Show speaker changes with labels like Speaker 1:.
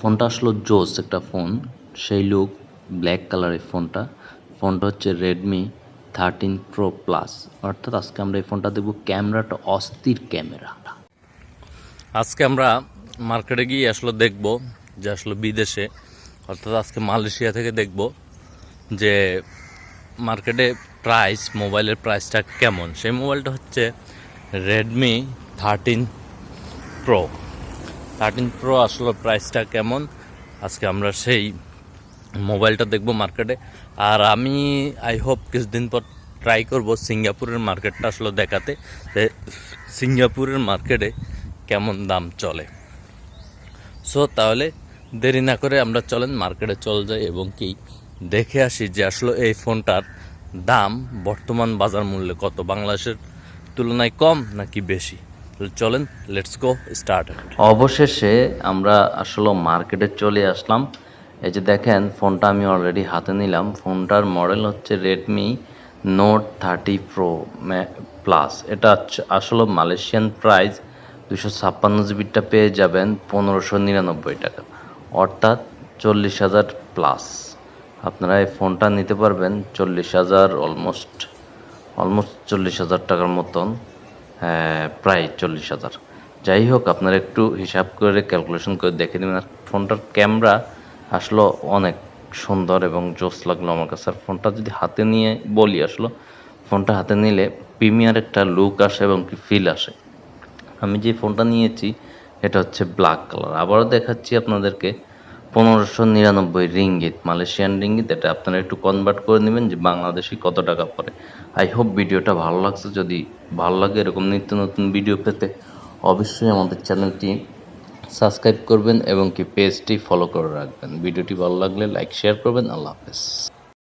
Speaker 1: ফোনটা আসলো জোস একটা ফোন, সেই লুক ব্ল্যাক কালারের ফোনটা। ফোনটা হচ্ছে রেডমি থার্টিন প্রো প্লাস অর্থাৎ আজকে আমরা এই ফোনটা দেখব ক্যামেরাটা অস্থির ক্যামেরা।
Speaker 2: আজকে আমরা মার্কেটে গিয়ে আসলে দেখব যে আসলে বিদেশে, অর্থাৎ আজকে মালয়েশিয়া থেকে দেখব যে মার্কেটে প্রাইস মোবাইলের প্রাইসটা কেমন। সেই মোবাইলটা হচ্ছে Redmi thirteen pro thirteen pro আসলে প্রাইসটা কেমন? আজকে আমরা সেই মোবাইলটা দেখব মার্কেটে। আর আমি আই হোপ কিছুদিন পর ট্রাই করব সিঙ্গাপুরের মার্কেটটা আসলে দেখাতে, যে সিঙ্গাপুরের মার্কেটে কেমন দাম চলে। সো তাহলে দেরি না করে আমরা চলেন, মার্কেটে চলে যাই এবং কি দেখে আসি যে আসলে এই ফোনটার দাম বর্তমান বাজার মূল্যে কত। বাংলাদেশের তুলনায় কম নাকি বেশি? চলেন লেটস গো স্টার্ট
Speaker 1: অবশেষে আমরা আসলে মার্কেটে চলে আসলাম। এই যে দেখেন, ফোনটা আমি অলরেডি হাতে নিলাম। ফোনটার মডেল হচ্ছে Redmi note thirty pro plus এটা আসলে মালয়েশিয়ান প্রাইস দুশো ছাপ্পান্ন জিবিটা পেয়ে যাবেন পনেরোশো নিরানব্বই টাকা। অর্থাৎ চল্লিশ হাজার প্লাস আপনারা এই ফোনটা নিতে পারবেন চল্লিশ হাজার অলমোস্ট অলমোস্ট চল্লিশ হাজার টাকার মতন। প্রায় চল্লিশ হাজার। যাই হোক, আপনারা একটু হিসাব করে ক্যালকুলেশন করে দেখে নেবেন। আর ফোনটার ক্যামেরা আসলো অনেক সুন্দর এবং জোস লাগল আমার কাছে। আর ফোনটা যদি হাতে নিয়ে বলি আসলো, ফোনটা হাতে নিলে প্রিমিয়ার একটা লুক আসে এবং কি ফিল আসে। আমি যে ফোনটা নিয়েছি, এটা হচ্ছে ব্ল্যাক কালার আবারও দেখাচ্ছি আপনাদেরকে। পনেরোশো নিরানব্বই রিঙ্গিত, মালয়েশিয়ান রিঙ্গিত, এটা আপনারা একটু কনভার্ট করে নেবেন যে বাংলাদেশি কত টাকা পড়ে। আই হোপ ভিডিওটা ভালো লাগছে। যদি ভালো লাগে এরকম নিত্য নতুন ভিডিও পেতে অবশ্যই আমাদের চ্যানেলটি সাবস্ক্রাইব করবেন এবং কি পেজটি ফলো করে রাখবেন। ভিডিওটি ভালো লাগলে লাইক শেয়ার করবেন। আল্লাহ হাফেজ।